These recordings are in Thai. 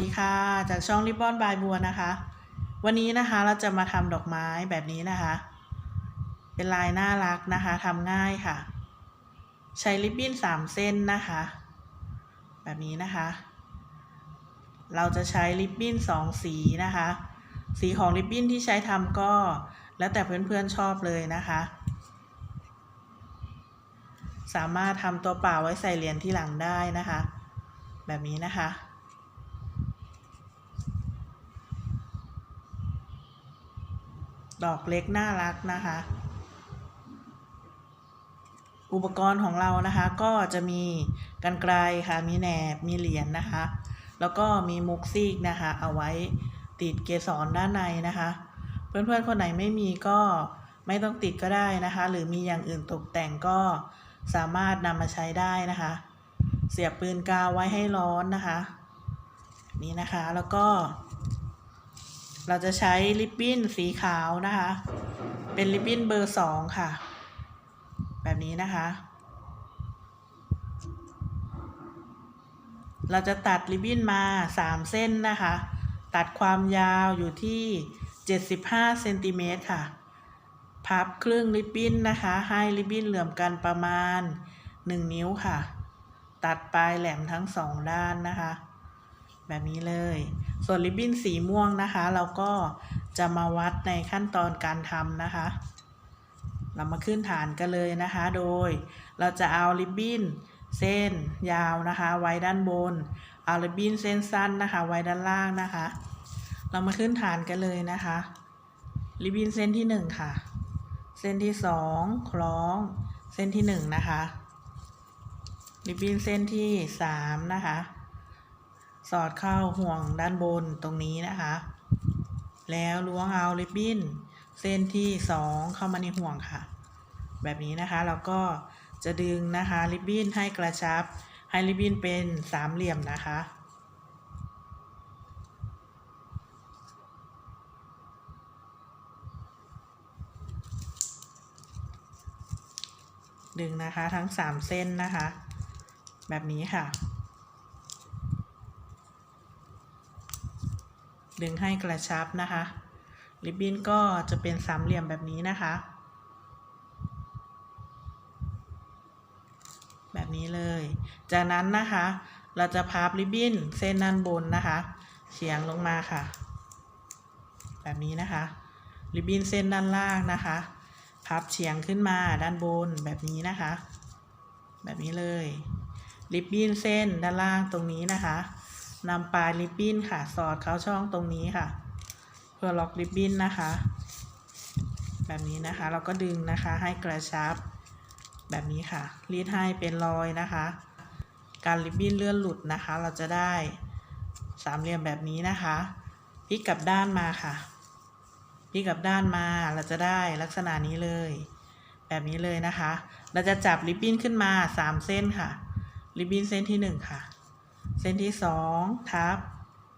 ดีค่ะ จากช่องริบบอนบายบัวนะคะ วันนี้นะคะเราจะมาทำดอกไม้แบบนี้นะคะ เป็นลายน่ารักนะคะทำง่ายค่ะ ใช้ริบบิ้นสามเส้นนะคะ แบบนี้นะคะ เราจะใช้ริบบิ้นสองสีนะคะ สีของริบบิ้นที่ใช้ทำก็แล้วแต่เพื่อนๆชอบเลยนะคะ สามารถทำตัวเปล่าไว้ใส่เหรียญที่หลังได้นะคะ แบบนี้นะคะ ดอกเล็กน่ารักนะคะ อุปกรณ์ของเรานะคะก็จะมีกันไกลค่ะ มีแหนบ มีเหรียญนนะคะ แล้วก็มีมุกซีกนะคะ เอาไว้ติดเกสรด้านในนะคะ เพื่อนๆคนไหนไม่มีก็ไม่ต้องติดก็ได้นะคะ หรือมีอย่างอื่นตกแต่งก็สามารถนำมาใช้ได้นะคะ เสียบปืนกาวไว้ให้ร้อนนะคะ นี่นะคะแล้วก็ เราจะใช้ริบบิ้นสีขาวนะคะ เป็นริบบิ้นเบอร์สองค่ะ แบบนี้นะคะ เราจะตัดริบบิ้นมาสามเส้นนะคะ ตัดความยาวอยู่ที่เจ็ดสิบห้าเซนติเมตรค่ะ พับครึ่งริบบิ้นนะคะ ให้ริบบิ้นเหลื่อมกันประมาณหนึ่งนิ้วค่ะ ตัดปลายแหลมทั้งสองด้านนะคะ แบบนี้เลย ส่วนริบบิ้นสีม่วงนะคะ เราก็จะมาวัดในขั้นตอนการทำนะคะ เรามาขึ้นฐานกันเลยนะคะ โดยเราจะเอาริบบิ้นเส้นยาวนะคะ ไว้ด้านบน เอาริบบิ้นเส้นสั้นนะคะ ไว้ด้านล่างนะคะ เรามาขึ้นฐานกันเลยนะคะ ริบบิ้นเส้นที่หนึ่งค่ะ เส้นที่สองคล้อง เส้นที่หนึ่งนะคะ ริบบิ้นเส้นที่สามนะคะ สอดเข้าห่วงด้านบนตรงนี้นะคะ แล้วล้วงเอาริบบิ้นเส้นที่สองเข้ามาในห่วงค่ะ แบบนี้นะคะเราก็จะดึงนะคะริบบิ้นให้กระชับ ให้ริบบิ้นเป็นสามเหลี่ยมนะคะ ดึงนะคะทั้งสามเส้นนะคะ แบบนี้ค่ะ ดึงให้กระชับนะคะ ริบบิ้นก็จะเป็นสามเหลี่ยมแบบนี้นะคะ แบบนี้เลย จากนั้นนะคะ เราจะพับริบบิ้นเส้นด้านบนนะคะเฉียงลงมาค่ะ แบบนี้นะคะ ริบบิ้นเส้นด้านล่างนะคะ พับเฉียงขึ้นมาด้านบนแบบนี้นะคะ แบบนี้เลย ริบบิ้นเส้นด้านล่างตรงนี้นะคะ นำปลายริบบิ้นค่ะสอดเข้าช่องตรงนี้ค่ะ เพื่อล็อกริบบิ้นนะคะ แบบนี้นะคะเราก็ดึงนะคะให้กระชับ แบบนี้ค่ะ รีดให้เป็นรอยนะคะ การริบบิ้นเลื่อนหลุดนะคะ เราจะได้สามเหลี่ยมแบบนี้นะคะพลิกกลับด้านมาค่ะพลิกกลับด้านมาเราจะได้ลักษณะนี้เลย แบบนี้เลยนะคะ เราจะจับริบบิ้นขึ้นมาสามเส้นค่ะ ริบบิ้นเส้นที่หนึ่งค่ะ เส้นที่สองทับ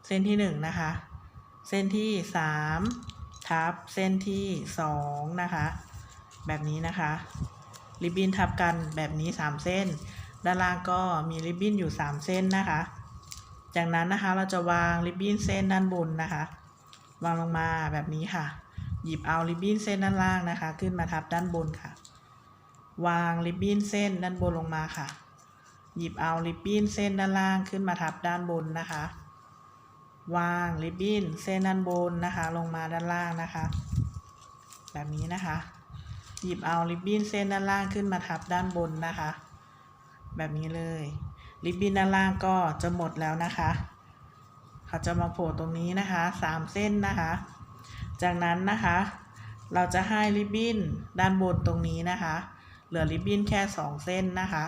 เส้นที่หนึ่งนะคะ เส้นที่สามทับเส้นที่สองนะคะ แบบนี้นะคะ ริบบิ้นทับกันแบบนี้สามเส้น ด้านล่างก็มีริบบิ้นอยู่สามเส้นนะคะ จากนั้นนะคะเราจะวางริบบิ้นเส้นด้านบนนะคะ วางลงมาแบบนี้ค่ะ หยิบเอาริบบิ้นเส้นด้านล่างนะคะ ขึ้นมาทับด้านบนค่ะ วางริบบิ้นเส้นด้านบนลงมาค่ะ หยิบเอาริบบิ้นเส้นด้านล่างขึ้นมาทับด้านบนนะคะ วางริบบิ้นเส้นด้านบนนะคะ ลงมาด้านล่างนะคะ แบบนี้นะคะ หยิบเอาริบบิ้นเส้นด้านล่างขึ้นมาทับด้านบนนะคะ แบบนี้เลยริบบิ้นด้านล่างก็จะหมดแล้วนะคะ เขาจะมาโผล่ตรงนี้นะคะสามเส้นนะคะ จากนั้นนะคะ เราจะให้ริบบิ้นด้านบนตรงนี้นะคะ เหลือริบบิ้นแค่สองเส้นนะคะ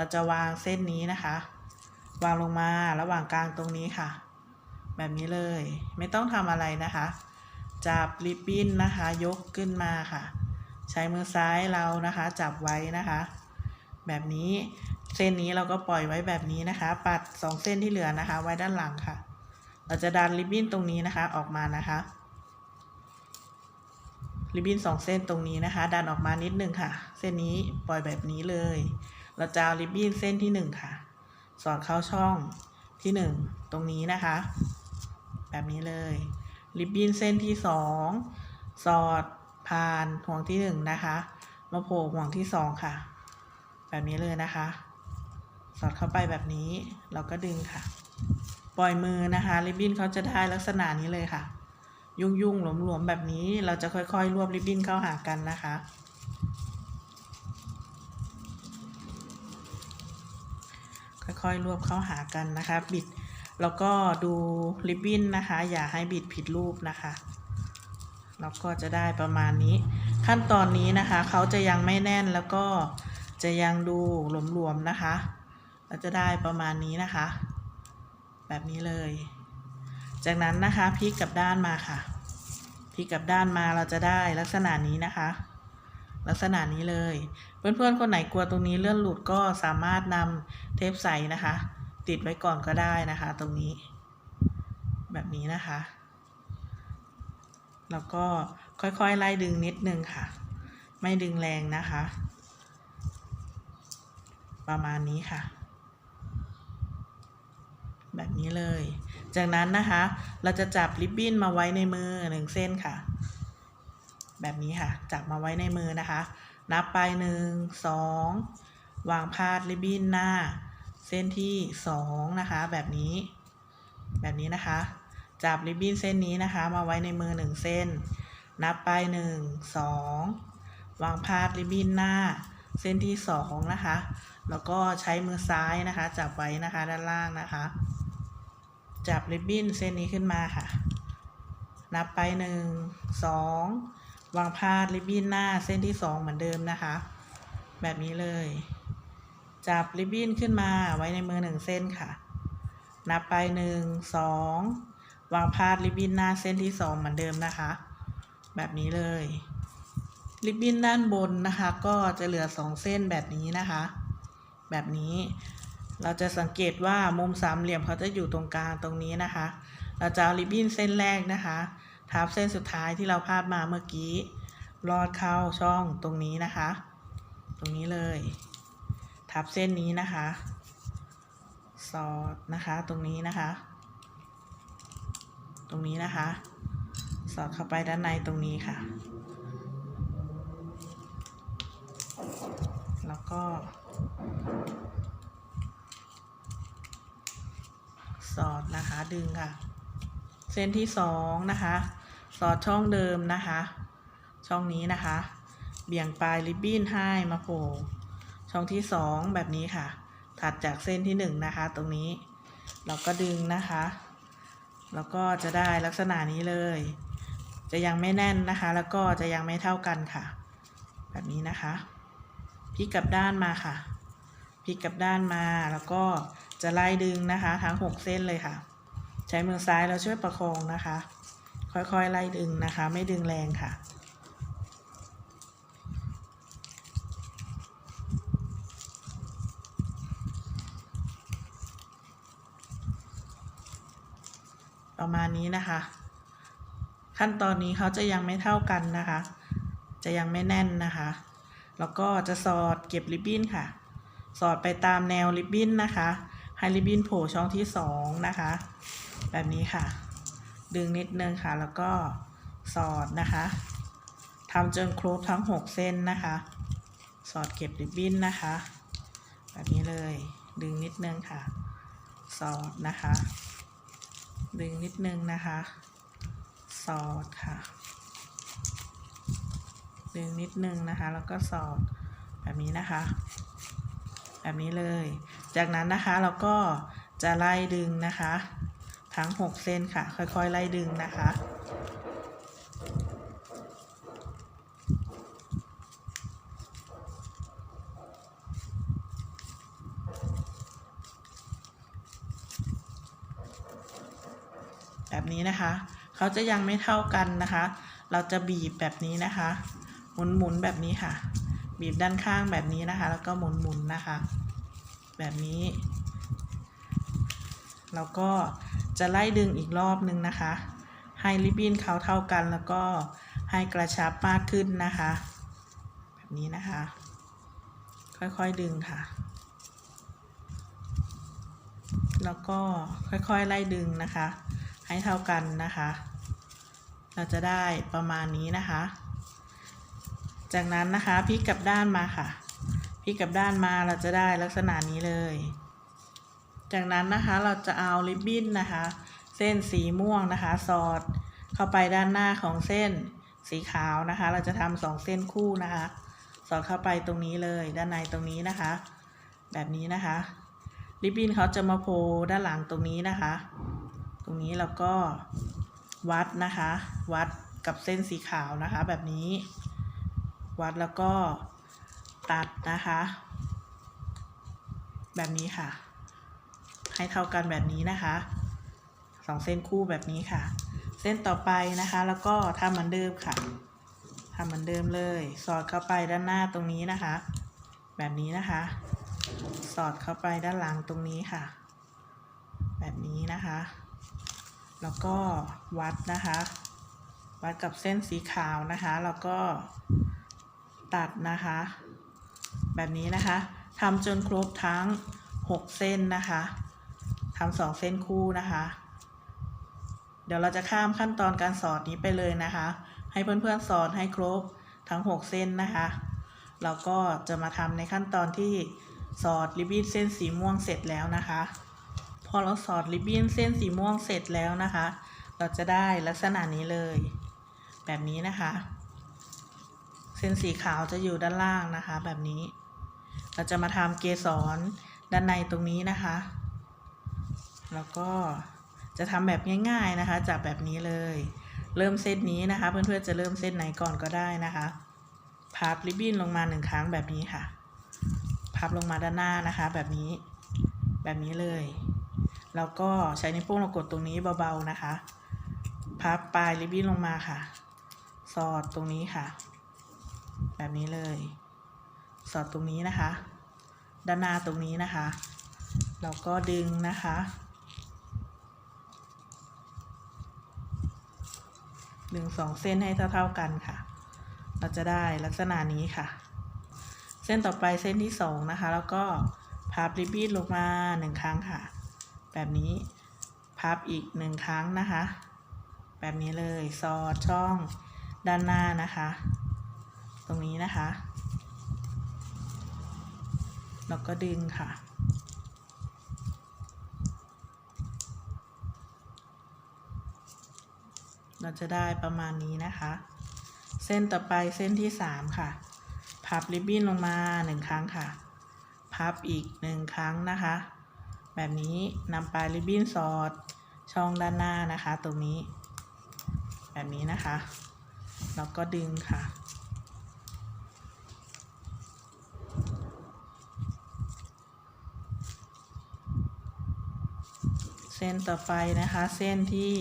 เราจะวางเส้นนี้นะคะ วางลงมาระหว่างกลางตรงนี้ค่ะ แบบนี้เลยไม่ต้องทำอะไรนะคะ จับริบบิ้นนะคะ ยกขึ้นมาค่ะ ใช้มือซ้ายเรานะคะ จับไว้นะคะ แบบนี้เส้นนี้เราก็ปล่อยไว้แบบนี้นะคะ ปัดสองเส้นที่เหลือนะคะ ไว้ด้านหลังค่ะ เราจะดันริบบิ้นตรงนี้นะคะออกมานะคะริบบิ้นสองเส้นตรงนี้นะคะ ดันออกมานิดนึงค่ะ เส้นนี้ปล่อยแบบนี้เลย เราจะเอาริบบิ้นเส้นที่หนึ่งค่ะ สอดเข้าช่องที่หนึ่งตรงนี้นะคะ แบบนี้เลย ริบบิ้นเส้นที่สองสอดผ่านห่วงที่หนึ่งนะคะ มาโผล่ห่วงที่สองค่ะ แบบนี้เลยนะคะ สอดเข้าไปแบบนี้เราก็ดึงค่ะ ปล่อยมือนะคะ ริบบิ้นเขาจะได้ลักษณะนี้เลยค่ะ ยุ่งยุ่งหลวมหลวมๆแบบนี้เราจะค่อยๆ รวบริบบิ้นเข้าหากันนะคะ ค่อยๆ รวบเข้าหากันนะคะ บิด แล้วก็ดูริบบิ้นนะคะ อย่าให้บิดผิดรูปนะคะแล้วก็จะได้ประมาณนี้ ขั้นตอนนี้นะคะ เขาจะยังไม่แน่นแล้วก็จะยังดูหลวมๆนะคะเราจะได้ประมาณนี้นะคะ แบบนี้เลย จากนั้นนะคะพลิกกลับด้านมาค่ะพลิกกลับด้านมาเราจะได้ลักษณะนี้นะคะ ลักษณะนี้เลย เพื่อนๆ คนไหนกลัวตรงนี้เลื่อนหลุดก็สามารถนำเทปใสนะคะ ติดไว้ก่อนก็ได้นะคะ ตรงนี้ แบบนี้นะคะ แล้วก็ค่อยๆ ไล่ดึงนิดนึงค่ะ ไม่ดึงแรงนะคะ ประมาณนี้ค่ะ แบบนี้เลย จากนั้นนะคะ เราจะจับริบบิ้นมาไว้ในมือหนึ่งเส้นค่ะ แบบนี้ค่ะ จับมาไว้ในมือนะคะ นับไปหนึ่งสองวางพาดริบบิ้นหน้า เส้นที่สองนะคะ แบบนี้ แบบนี้นะคะ จับริบบิ้นเส้นนี้นะคะ มาไว้ในมือหนึ่งเส้น นับไปหนึ่งสองวางพาดริบบิ้นหน้า เส้นที่สองนะคะ แล้วก็ใช้มือซ้ายนะคะ จับไว้นะคะด้านล่างนะคะ จับริบบิ้นเส้นนี้ขึ้นมาค่ะ นับไปหนึ่งสอง วางพาดริบบิ้นหน้าเส้นที่สองเหมือนเดิมนะคะ แบบนี้เลย จับริบบิ้นขึ้นมาไว้ในมือหนึ่งเส้นค่ะ นับไปหนึ่งสองวางพาดริบบิ้นหน้าเส้นที่สองเหมือนเดิมนะคะ แบบนี้เลย ริบบิ้นด้านบนนะคะ ก็จะเหลือสองเส้นแบบนี้นะคะ แบบนี้เราจะสังเกตว่ามุมสามเหลี่ยมเขาจะอยู่ตรงกลางตรงนี้นะคะ เราจะเอาริบบิ้นเส้นแรกนะคะ ทับเส้นสุดท้ายที่เราพาดมาเมื่อกี้ลอดเข้าช่องตรงนี้นะคะ ตรงนี้เลย ทับเส้นนี้นะคะ สอดนะคะตรงนี้นะคะ ตรงนี้นะคะ สอดเข้าไปด้านในตรงนี้ค่ะ แล้วก็ สอดนะคะดึงค่ะ เส้นที่สองนะคะ สอดช่องเดิมนะคะ ช่องนี้นะคะ เบี่ยงปลายริบบิ้นให้มาโผล่ช่องที่สองแบบนี้ค่ะ ถัดจากเส้นที่หนึ่งนะคะ ตรงนี้เราก็ดึงนะคะ แล้วก็จะได้ลักษณะนี้เลย จะยังไม่แน่นนะคะ แล้วก็จะยังไม่เท่ากันค่ะ แบบนี้นะคะพลิกกลับด้านมาค่ะพลิกกลับด้านมาแล้วก็จะไล่ดึงนะคะ ทั้งหกเส้นเลยค่ะ ใช้มือซ้ายเราช่วยประคองนะคะ ค่อยๆไล่ดึงนะคะ ไม่ดึงแรงค่ะประมาณนี้นะคะ ขั้นตอนนี้เขาจะยังไม่เท่ากันนะคะ จะยังไม่แน่นนะคะ แล้วก็จะสอดเก็บริบบิ้นค่ะ สอดไปตามแนวริบบิ้นนะคะ ให้ริบบิ้นโผล่ช่องที่สองนะคะ แบบนี้ค่ะ ดึงนิดนึงค่ะ แล้วก็สอดนะคะทำจนครบทั้ง 6 เส้นนะคะ สอดเก็บริบบิ้นนะคะ แบบนี้เลยดึงนิดนึงค่ะ สอดนะคะ ดึงนิดนึงนะคะ สอดค่ะ ดึงนิดนึงนะคะ แล้วก็สอดแบบนี้นะคะ แบบนี้เลย จากนั้นนะคะเราก็จะไล่ดึงนะคะ ทั้ง 6 เส้นค่ะ ค่อยๆ ไล่ดึงนะคะ แบบนี้นะคะ เขาจะยังไม่เท่ากันนะคะ เราจะบีบแบบนี้นะคะ หมุนหมุนๆแบบนี้ค่ะ บีบด้านข้างแบบนี้นะคะ แล้วก็หมุนหมุนๆนะคะ แบบนี้แล้วก็ จะไล่ดึงอีกรอบนึงนะคะ ให้ริบบิ้นเขาเท่ากันแล้วก็ให้กระชับมากขึ้นนะคะ แบบนี้นะคะ ค่อยๆดึงค่ะ แล้วก็ค่อยๆไล่ดึงนะคะ ให้เท่ากันนะคะ เราจะได้ประมาณนี้นะคะ จากนั้นนะคะพลิกกลับด้านมาค่ะพลิกกลับด้านมาเราจะได้ลักษณะนี้เลย จากนั้นนะคะเราจะเอาริบบิ้นนะคะ เส้นสีม่วงนะคะ สอดเข้าไปด้านหน้าของเส้นสีขาวนะคะ เราจะทำสองเส้นคู่นะคะ สอดเข้าไปตรงนี้เลยด้านในตรงนี้นะคะ แบบนี้นะคะริบบิ้นเขาจะมาโผล่ด้านหลังตรงนี้นะคะ ตรงนี้เราก็วัดนะคะ วัดกับเส้นสีขาวนะคะ แบบนี้ วัดแล้วก็ตัดนะคะ แบบนี้ค่ะ ให้เท่ากันแบบนี้นะคะสองเส้นคู่แบบนี้ค่ะ เส้นต่อไปนะคะ แล้วก็ทำเหมือนเดิมค่ะทำเหมือนเดิมเลย สอดเข้าไปด้านหน้าตรงนี้นะคะ แบบนี้นะคะ สอดเข้าไปด้านหลังตรงนี้ค่ะ แบบนี้นะคะ แล้วก็วัดนะคะ วัดกับเส้นสีขาวนะคะ แล้วก็ตัดนะคะ แบบนี้นะคะทำจนครบทั้ง 6 เส้นนะคะ ทำสองเส้นคู่นะคะ เดี๋ยวเราจะข้ามขั้นตอนการสอดนี้ไปเลยนะคะ ให้เพื่อนๆสอดให้ครบทั้ง 6 เส้นนะคะเราก็จะมาทำในขั้นตอนที่สอดริบบิ้นเส้นสีม่วงเสร็จแล้วนะคะ พอเราสอดริบบิ้นเส้นสีม่วงเสร็จแล้วนะคะ เราจะได้ลักษณะนี้เลย แบบนี้นะคะ เส้นสีขาวจะอยู่ด้านล่างนะคะ แบบนี้ เราจะมาทำเกสรด้านในตรงนี้นะคะ แล้วก็จะทำแบบง่าย ๆนะคะจากแบบนี้เลย เริ่มเส้นนี้นะคะ เพื่อนๆจะเริ่มเส้นไหนก่อนก็ได้นะคะพับริบบิ้นลงมาหนึ่งครั้งแบบนี้ค่ะ พับลงมาด้านหน้านะคะ แบบนี้ แบบนี้เลย แล้วก็ใช้นิ้วโป้งเรากดตรงนี้เบาๆนะคะ พับปลายริบบิ้นลงมาค่ะ สอดตรงนี้ค่ะ แบบนี้เลย สอดตรงนี้นะคะ ด้านหน้าตรงนี้นะคะเราก็ดึงนะคะ ดึงสองเส้นให้เท่าๆกันค่ะ เราจะได้ลักษณะนี้ค่ะ เส้นต่อไปเส้นที่สองนะคะ แล้วก็พับริบบิ้นลงมาหนึ่งครั้งค่ะ แบบนี้พับอีกหนึ่งครั้งนะคะ แบบนี้เลยสอดช่องด้านหน้านะคะ ตรงนี้นะคะ แล้วก็ดึงค่ะ เราจะได้ประมาณนี้นะคะ เส้นต่อไปเส้นที่สามค่ะ พับริบบิ้นลงมาหนึ่งครั้งค่ะ พับอีกหนึ่งครั้งนะคะ แบบนี้นำปลายริบบิ้นสอดช่องด้านหน้านะคะ ตรงนี้ แบบนี้นะคะ แล้วก็ดึงค่ะเส้นต่อไปนะคะ เส้นที่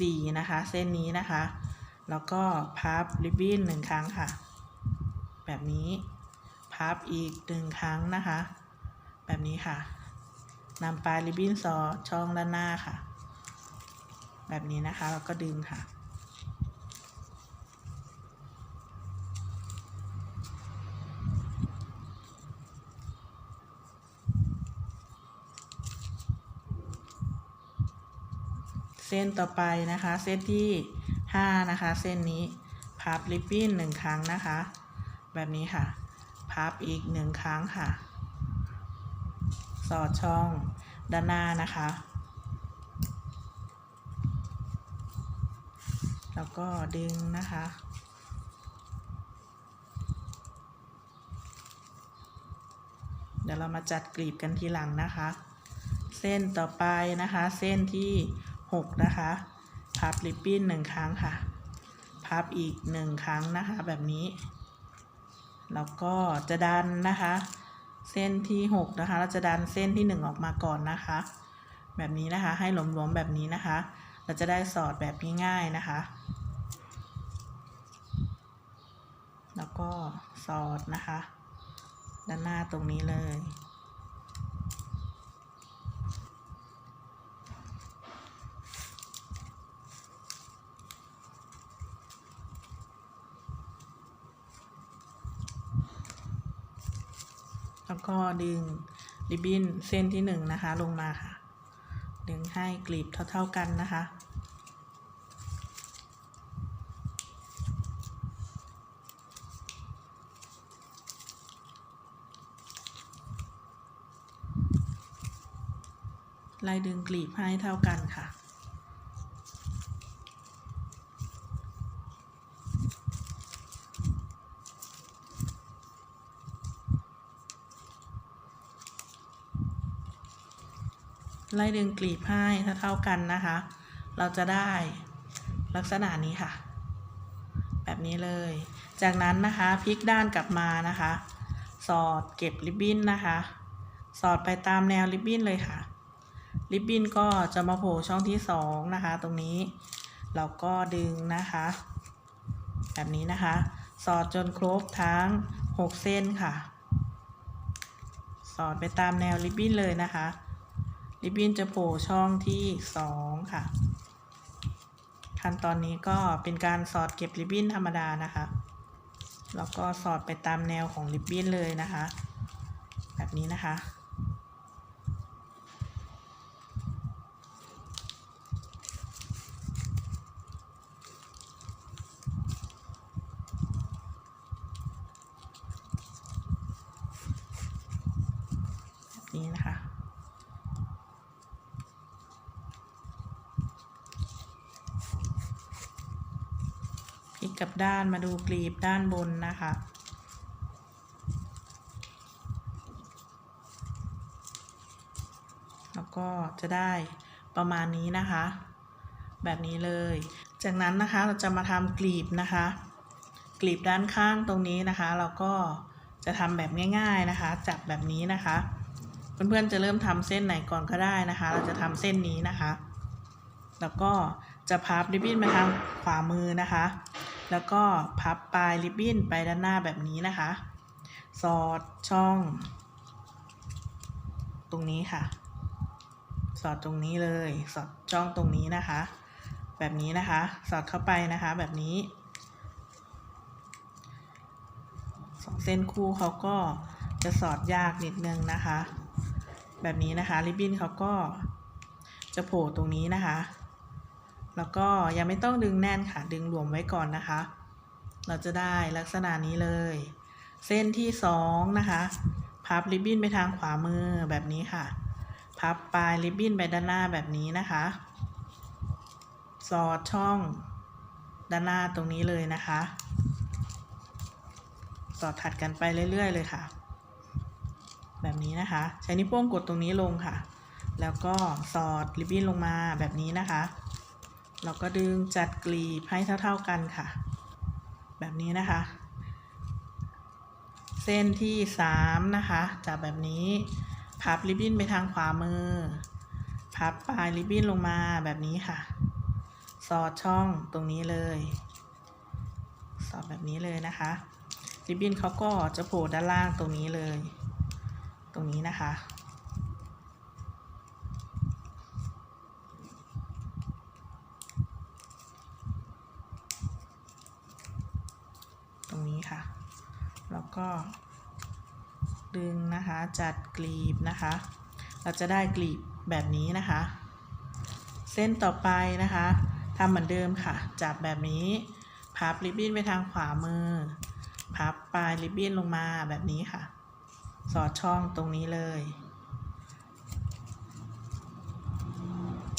สี่นะคะ เส้นนี้นะคะ แล้วก็พับริบบิ้นหนึ่งครั้งค่ะ แบบนี้พับอีกหนึ่งครั้งนะคะ แบบนี้ค่ะนำปลายริบบิ้นสอดช่องด้านหน้าค่ะ แบบนี้นะคะแล้วก็ดึงค่ะ เส้นต่อไปนะคะ เส้นที่ห้านะคะ เส้นนี้พับริบบิ้นหนึ่งครั้งนะคะ แบบนี้ค่ะ พับอีกหนึ่งครั้งค่ะ สอดช่องด้านหน้านะคะ แล้วก็ดึงนะคะเดี๋ยวเรามาจัดกลีบกันทีหลังนะคะ เส้นต่อไปนะคะ เส้นที่ หกนะคะ พับริบบิ้นหนึ่งครั้งค่ะ พับอีกหนึ่งครั้งนะคะแบบนี้ แล้วก็จะดันนะคะ เส้นที่หกนะคะ เราจะดันเส้นที่หนึ่งออกมาก่อนนะคะ แบบนี้นะคะ ให้หลวมๆแบบนี้นะคะ เราจะได้สอดแบบง่ายๆนะคะ แล้วก็สอดนะคะ ด้านหน้าตรงนี้เลย แล้วก็ดึงริบบิ้นเส้นที่หนึ่งนะคะ ลงมาค่ะ ดึงให้กลีบเท่า ๆกันนะคะ ไล่ดึงกลีบให้เท่ากันค่ะ ไล่ดึงกลีบให้ถ้าเท่ากันนะคะ เราจะได้ลักษณะนี้ค่ะ แบบนี้เลย จากนั้นนะคะพลิกด้านกลับมานะคะ สอดเก็บริบบิ้นนะคะ สอดไปตามแนวริบบิ้นเลยค่ะริบบิ้นก็จะมาโผล่ช่องที่สองนะคะ ตรงนี้เราก็ดึงนะคะ แบบนี้นะคะ สอดจนครบทั้ง 6 เส้นค่ะ สอดไปตามแนวริบบิ้นเลยนะคะ ริบบิ้นจะโผล่ช่องที่สองค่ะ ขั้นตอนนี้ก็เป็นการสอดเก็บริบบิ้นธรรมดานะคะ แล้วก็สอดไปตามแนวของริบบิ้นเลยนะคะ แบบนี้นะคะ แบบนี้นะคะ พลิกกลับด้าน มาดูกลีบด้านบนนะคะ แล้วก็จะได้ประมาณนี้นะคะ แบบนี้เลย จากนั้นนะคะเราจะมาทำกลีบนะคะ กลีบด้านข้างตรงนี้นะคะ เราก็จะทำแบบง่าย ๆนะคะ จับแบบนี้นะคะเพื่อนๆจะเริ่มทำเส้นไหนก่อนก็ได้นะคะ เราจะทำเส้นนี้นะคะ แล้วก็จะพับริบบิ้นมาทางขวามือนะคะ แล้วก็พับปลายริบบิ้นไปด้านหน้าแบบนี้นะคะ สอดช่อง ตรงนี้ค่ะ สอดตรงนี้เลย สอดช่องตรงนี้นะคะ แบบนี้นะคะ สอดเข้าไปนะคะแบบนี้สองเส้นคู่เขาก็จะสอดยากนิดนึงนะคะ แบบนี้นะคะริบบิ้นเขาก็จะโผล่ตรงนี้นะคะ แล้วก็ยังไม่ต้องดึงแน่นค่ะ ดึงหลวมไว้ก่อนนะคะ เราจะได้ลักษณะนี้เลย เส้นที่สองนะคะ พับริบบิ้นไปทางขวามือแบบนี้ค่ะ พับปลายริบบิ้นไปด้านหน้าแบบนี้นะคะ สอดช่องด้านหน้าตรงนี้เลยนะคะ สอดถัดกันไปเรื่อย ๆ เลยค่ะ แบบนี้นะคะ ใช้นิ้วโป้งกดตรงนี้ลงค่ะ แล้วก็สอดริบบิ้นลงมาแบบนี้นะคะ เราก็ดึงจัดกลีบให้เท่า ๆกันค่ะ แบบนี้นะคะ เส้นที่สามนะคะจับแบบนี้ พับริบบิ้นไปทางขวามือ พับปลายริบบิ้นลงมาแบบนี้ค่ะ สอดช่องตรงนี้เลย สอดแบบนี้เลยนะคะริบบิ้นเขาก็จะโผล่ด้านล่างตรงนี้เลย ตรงนี้นะคะ ตรงนี้ค่ะ แล้ว ก็ดึงนะคะจัดกลีบนะคะ เราจะได้กลีบแบบนี้นะคะ เส้นต่อไปนะคะทำเหมือนเดิมค่ะ จับแบบนี้ พับริบบิ้นไปทางขวามือ พับปลายริบบิ้นลงมาแบบนี้ค่ะ สอดช่องตรงนี้เลย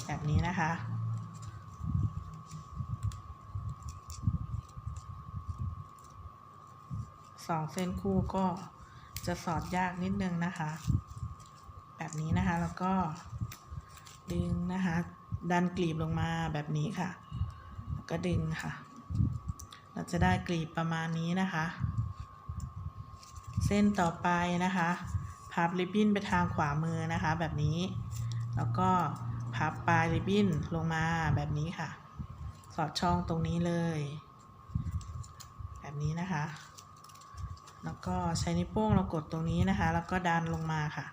แบบนี้นะคะ สองเส้นคู่ก็จะสอดยากนิดนึงนะคะ แบบนี้นะคะแล้วก็ดึงนะคะ ดันกลีบลงมาแบบนี้ค่ะ แล้วก็ดึงค่ะ เราจะได้กลีบประมาณนี้นะคะ เส้นต่อไปนะคะพับริบบิ้นไปทางขวามือนะคะ แบบนี้ แล้วก็พับปลายริบบิ้นลงมาแบบนี้ค่ะ สอดช่องตรงนี้เลย แบบนี้นะคะ แล้วก็ใช้นิ้วโป้งเรากดตรงนี้นะคะ แล้วก็ดันลงมาค่ะ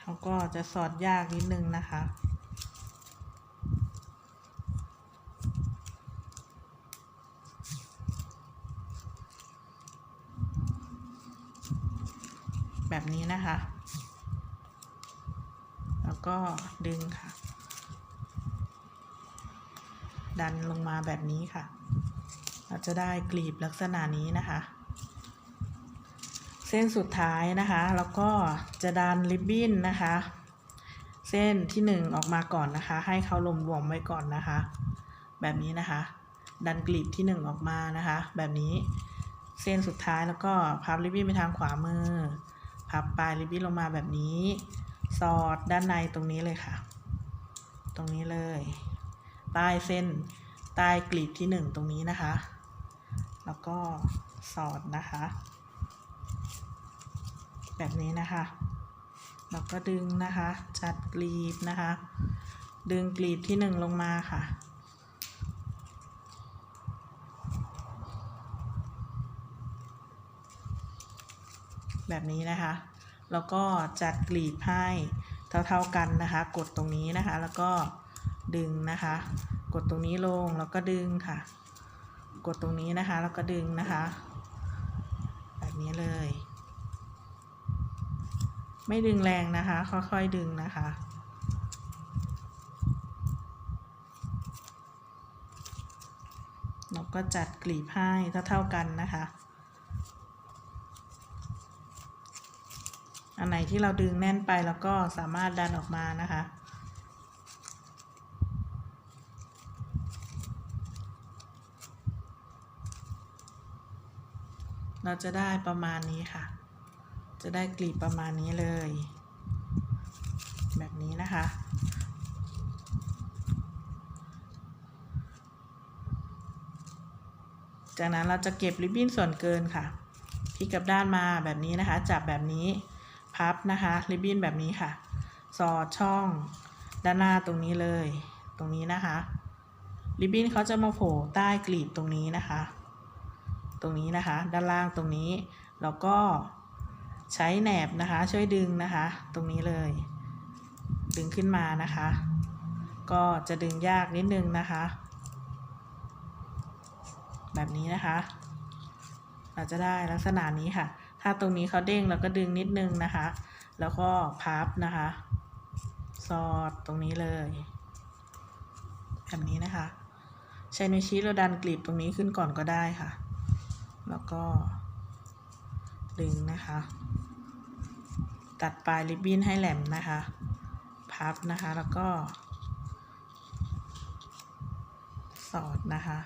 เขาก็จะสอดยากนิดนึงนะคะ แบบนี้นะคะ แล้วก็ดึงค่ะ ดันลงมาแบบนี้ค่ะ เราจะได้กลีบลักษณะนี้นะคะ เส้นสุดท้ายนะคะ แล้วก็จะดันริบบิ้นนะคะ เส้นที่หนึ่งออกมาก่อนนะคะ ให้เขาลมรวมไว้ก่อนนะคะ แบบนี้นะคะ ดันกลีบที่หนึ่งออกมานะคะ แบบนี้เส้นสุดท้ายแล้วก็พับริบบิ้นไปทางขวามือ พับปลายริบบิ้นลงมาแบบนี้ สอดด้านในตรงนี้เลยค่ะ ตรงนี้เลย ใต้เส้นใต้กลีบที่หนึ่งตรงนี้นะคะ แล้วก็สอดนะคะ แบบนี้นะคะ แล้วก็ดึงนะคะ จัดกลีบนะคะ ดึงกลีบที่หนึ่งลงมาค่ะ แบบนี้นะคะ แล้วก็จัดกลีบให้เท่าๆกันนะคะ กดตรงนี้นะคะ แล้วก็ดึงนะคะ กดตรงนี้ลงแล้วก็ดึงค่ะ กดตรงนี้นะคะ แล้วก็ดึงนะคะ แบบนี้เลย ไม่ดึงแรงนะคะ ค่อยๆดึงนะคะแล้วก็จัดกลีบให้เท่าๆกันนะคะ อันไหนที่เราดึงแน่นไปแล้วก็สามารถดันออกมานะคะ เราจะได้ประมาณนี้ค่ะ จะได้กลีบประมาณนี้เลย แบบนี้นะคะ จากนั้นเราจะเก็บริบบิ้นส่วนเกินค่ะพลิกกับด้านมาแบบนี้นะคะ จับแบบนี้ พับนะคะ ริบบิ้นแบบนี้ค่ะ สอดช่องด้านหน้าตรงนี้เลย ตรงนี้นะคะ ริบบิ้นเขาจะมาโผล่ใต้กลีบตรงนี้นะคะ ตรงนี้นะคะ ด้านล่างตรงนี้ แล้วก็ใช้แหนบนะคะ ช่วยดึงนะคะ ตรงนี้เลย ดึงขึ้นมานะคะ ก็จะดึงยากนิดนึงนะคะ แบบนี้นะคะ เราจะได้ลักษณะนี้ค่ะ ถ้าตรงนี้เขาเด้งเราก็ดึงนิดนึงนะคะ แล้วก็พับนะคะ สอดตรงนี้เลย แบบนี้นะคะ ใช้นิ้วชี้เราดันกลีบตรงนี้ขึ้นก่อนก็ได้ค่ะ แล้วก็ ดึงนะคะ ตัดปลายริบบิ้นให้แหลมนะคะ พับนะคะแล้วก็ สอดนะคะ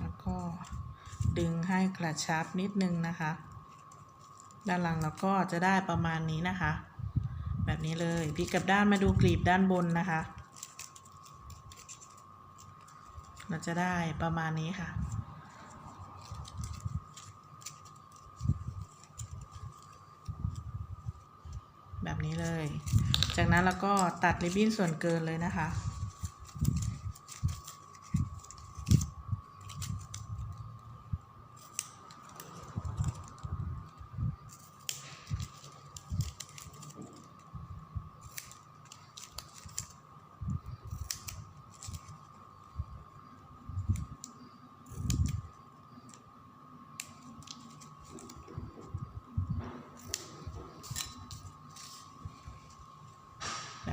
แล้วก็ ดึงให้กระชับนิดนึงนะคะ ด้านหลังเราก็จะได้ประมาณนี้นะคะ แบบนี้เลยพลิกกับด้านมาดูกลีบด้านบนนะคะ เราจะได้ประมาณนี้ค่ะแบบนี้เลย จากนั้นเราก็ตัดริบบิ้นส่วนเกินเลยนะคะ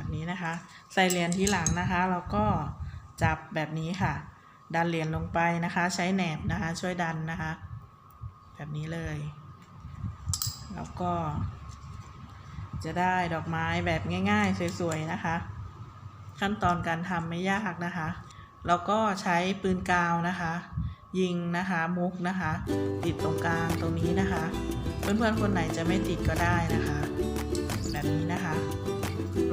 แบบนี้นะคะ ใส่เหรียญที่หลังนะคะ แล้วก็จับแบบนี้ค่ะ ดันเหรียญลงไปนะคะ ใช้แหนบนะคะ ช่วยดันนะคะ แบบนี้เลย แล้วก็ จะได้ดอกไม้แบบง่ายๆ สวยๆนะคะ ขั้นตอนการทำไม่ยากนะคะ แล้วก็ใช้ปืนกาวนะคะ ยิงนะคะมุกนะคะ ติดตรงกลางตรงนี้นะคะ เพื่อนๆคนไหนจะไม่ติดก็ได้นะคะ แบบนี้นะคะ